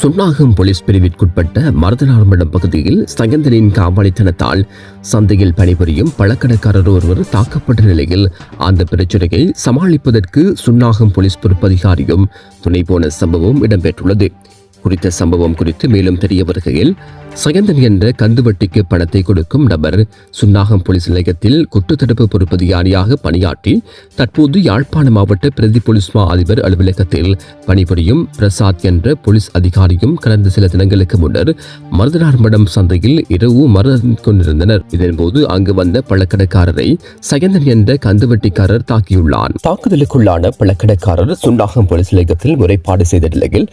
Chunnakam police பிரிவிற்குட்பட்ட Maruthanarmadam பகுதியில் சகந்தனின் காவலித்தனத்தால் சந்தையில் பணிபுரியும் பழக்கடைக்காரர் ஒருவர் தாக்கப்பட்ட நிலையில் அந்த பிரச்சனையை சமாளிப்பதற்கு சுன்னாகம் போலீஸ் பொறுப்பதிகாரியும் துணை போன சம்பவம் இடம்பெற்றுள்ளது. குறித்த சம்பவம் குறித்து மேலும் தெரிய வருகையில் சயந்தன் என்ற கந்துவட்டிக்கு பணத்தை கொடுக்கும் நபர் சுன்னாகம் போலீஸ் நிலையத்தில் குற்றத்தடுப்பு பொறுப்பதிகாரியாக பணியாற்றி தற்போது யாழ்ப்பாண மாவட்ட பிரதி போலீஸ் மா அதிபர் அலுவலகத்தில் பணிபுரியும் பிரசாத் என்ற போலீஸ் அதிகாரியும் கடந்த சில தினங்களுக்கு முன்னர் மருதனார்மடம் சந்தையில் இரவு மரணம் கொண்டிருந்தனர். இதன்போது அங்கு வந்த பழக்கடைக்காரரை சயந்தன் என்ற கந்துவட்டிக்காரர் தாக்கியுள்ளார். தாக்குதலுக்குள்ளான பழக்கடைக்காரர் சுன்னாகம் போலீஸ் நிலையத்தில் முறைப்பாடு செய்த நிலையில்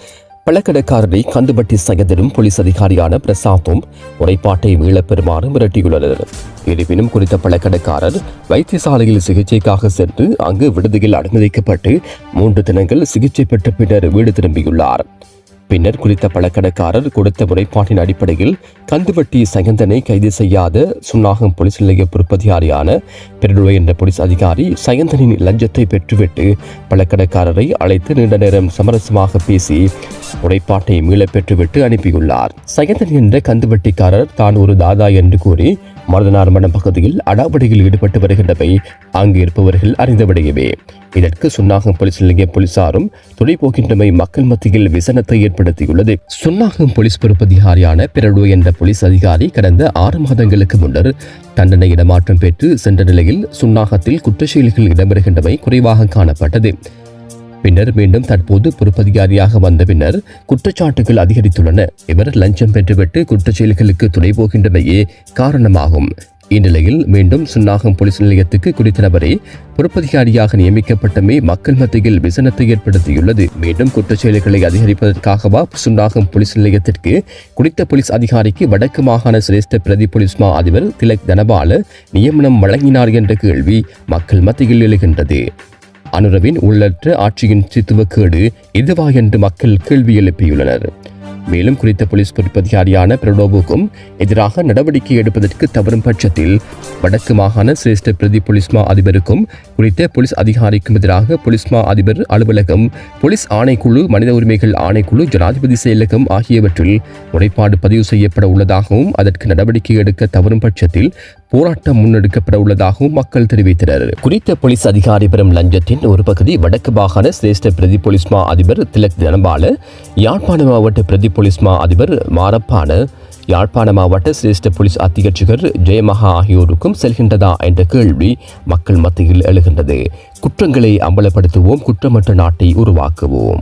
பழக்கடைக்காரரை கந்துபட்டி சயந்தனும் போலீஸ் அதிகாரியான பிரசாத்தும் முறைப்பாட்டை மீளப்பெறுமாறு மிரட்டியுள்ளனர். இருப்பினும் குறித்த பழக்கடைக்காரர் வைத்தியசாலையில் சிகிச்சைக்காக சென்று அங்கு விடுதியில் அனுமதிக்கப்பட்டு மூன்று தினங்கள் சிகிச்சை பெற்ற பின்னர் வீடு திரும்பியுள்ளார். பின்னர் குறித்த பழக்கடைக்காரர் கொடுத்த முறைப்பாட்டின் அடிப்படையில் கந்துவட்டி சயந்தனை கைது செய்யாத சுன்னாகம் போலீஸ் நிலைய பொறுப்பதிகாரியான பெருடுவை என்ற போலீஸ் அதிகாரி சயந்தனின் லஞ்சத்தை பெற்றுவிட்டு பழக்கடைக்காரரை அழைத்து நீண்ட நேரம் சமரசமாக பேசி முறைப்பாட்டை மீளப் பெற்றுவிட்டு அனுப்பியுள்ளார். சயந்தன் என்ற கந்துவட்டிக்காரர் தான் ஒரு தாதா என்று கூறி மருதனார்மடம் பகுதியில் அடாவடியில் ஈடுபட்டு வருகின்றவை அங்கு இருப்பவர்கள் அறிந்தவிடையவே இதற்கு சுன்னாகம் போலீஸ் நிலைய போலீசாரும் துணை போகின்றமை மக்கள் மத்தியில் விசனத்தை ஏற்படுத்தியுள்ளது. சுன்னாகம் போலீஸ் பொறுப்பதிகாரியான பிரடு என்ற போலீஸ் அதிகாரி கடந்த ஆறு மாதங்களுக்கு முன்னர் தண்டனை இடமாற்றம் பெற்று சென்ற நிலையில் சுன்னாகத்தில் குற்றச்செயல்கள் இடம்பெறுகின்றமை குறைவாக காணப்பட்டது. பின்னர் மீண்டும் தற்போது பொறுப்பதிகாரியாக வந்த பின்னர் குற்றச்சாட்டுகள் அதிகரித்துள்ளன. இவர் லஞ்சம் பெற்றுவிட்டு குற்றச்செயல்களுக்கு துணை போகின்றமையே காரணமாகும். இந்நிலையில் மீண்டும் சுன்னாகம் போலீஸ் நிலையத்துக்கு குறித்த நபரை பொறுப்பதிகாரியாக நியமிக்கப்பட்டமே மக்கள் மத்தியில் விசனத்தை ஏற்படுத்தியுள்ளது. மீண்டும் குற்றச்செயல்களை அதிகரிப்பதற்காகவா சுன்னாகம் போலீஸ் நிலையத்திற்கு குறித்த போலீஸ் அதிகாரிக்கு வடக்கு மாகாண சிரேஷ்ட பிரதி போலீஸ் மா அதிபர் திலக் தனபால நியமனம் வழங்கினார் என்ற கேள்வி மக்கள் மத்தியில் எழுகின்றது. அனுரவின் உள்ளற்ற ஆட்சியின் சித்துவக்கேடு இதுவா என்று மக்கள் கேள்வி எழுப்பியுள்ளனர். மேலும் குறித்த போலீஸ் பொறுப்பதிகாரியான பிரடோபுக்கும் எதிராக நடவடிக்கை எடுப்பதற்கு தவறும் பட்சத்தில் வடக்கு மாகாண சிரேஷ்ட பிரதி போலீஸ் மா அதிபருக்கும் குறித்த போலீஸ் அதிகாரிக்கும் எதிராக போலீஸ் மா அதிபர் அலுவலகம் போலீஸ் ஆணைக்குழு மனித உரிமைகள் ஆணைக்குழு ஜனாதிபதி செயலகம் ஆகியவற்றில் முறைப்பாடு பதிவு செய்யப்பட உள்ளதாகவும் அதற்கு நடவடிக்கை எடுக்க தவறும் பட்சத்தில் போராட்டம் முன்னெடுக்கப்பட உள்ளதாகவும் மக்கள் தெரிவித்தனர். குறித்த போலீஸ் அதிகாரி பெறும் லஞ்சத்தின் ஒரு பகுதி வடக்கு மாகாண சிரேஷ்ட பிரதி போலீஸ் மா அதிபர் திலக் தனபால யாழ்ப்பாண மாவட்ட பிரதி போலீஸ் மா அதிபர் மாரப்பான யாழ்ப்பாண மாவட்ட சிரேஷ்ட போலீஸ் அத்தியட்சகர் ஜெயமகா ஆகியோருக்கும் செல்கின்றதா என்ற கேள்வி மக்கள் மத்தியில் எழுகின்றது. குற்றங்களை அம்பலப்படுத்துவோம் குற்றமற்ற நாட்டை உருவாக்குவோம்.